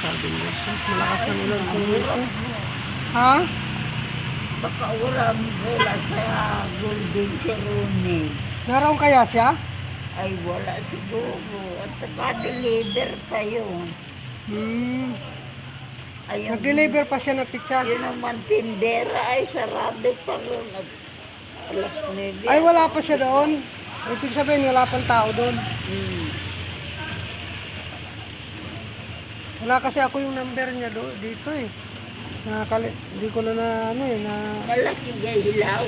kabindors. Malakas ang ulan kung ito. Ha? Baka wala wala sa Golden Ceremony. Naroon kaya siya? Ay, wala siguro. At naka-deliver pa yun. Hmm. Ayun, Nag-deliver pa siya ng pizza. Yun naman, tindera ay sarado pa rin. Alas 9. Ay, wala pa siya doon. Ibig sabihin, wala pang tao doon. Hmm. Wala kasi ako yung number niya do, dito eh. Nakakali, hindi ko na na ano eh, na... Malaki hilaw.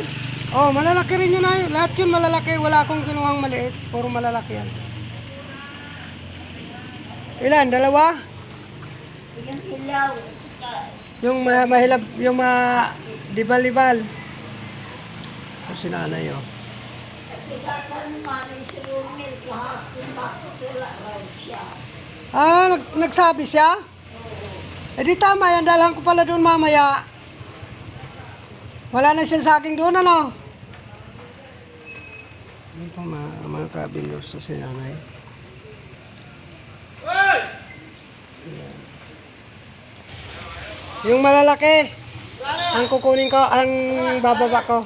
Oh, malalaki rin yun ay. Lahat yun malalaki. Wala akong kinuhang maliit. Puro malalaki yan. Ilan? Dalawa? Yung hilaw. Yung ma mahilab, yung ma dibal-libal. O si nanay oh. Kailangan naman si Romel kahapon bakit wala raw siya. Ah, nag nagsabi siya? Eh di tama yan, dalhan ko pala doon mamaya. Wala na siya saging doon, ano? Ano pa mga, mga kabinors sa si nanay? Ayan. Yung malalaki, ang kukunin ko, ang bababa ko.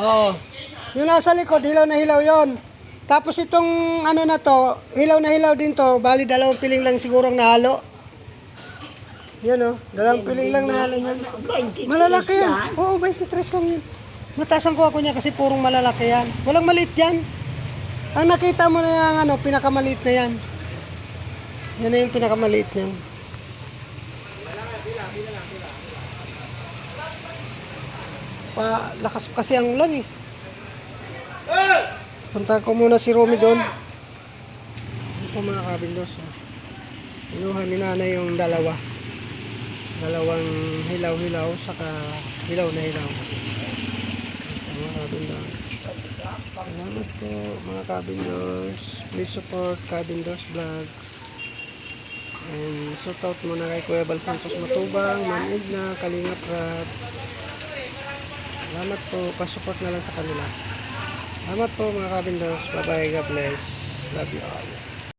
Oo. Yung nasa likod, hilaw na hilaw yon. Tapos itong ano na to, hilaw na hilaw din to, bali dalawang piling lang siguro ang nahalo. Yan o, dalawang piling lang nahalo niyan. 23 Malalaki yan. Oo, 23 lang yan. Mataas ang kuha ko niya kasi purong malalaki yan. Walang maliit yan. Ang nakita mo na yung ano, pinakamaliit na yan. Yan na yung pinakamaliit niyan. Pa, lakas kasi ang ulan eh. Punta ko muna si Romy doon. Ito mga kabindos. Oh. Inuha ni nanay yung dalawa. Dalawang hilaw-hilaw saka hilaw na hilaw. Ito mga kabindos. Salamat po mga kabindos. Please support Kabindos Vlogs. And shout out muna kay Kuya Bal Santos Matubang, Ma'am Edna, Kalinga Prat. Salamat po. Pasupport na lang sa kanila. Salamat po mga kabindos. Bye bye. God bless. Love you all.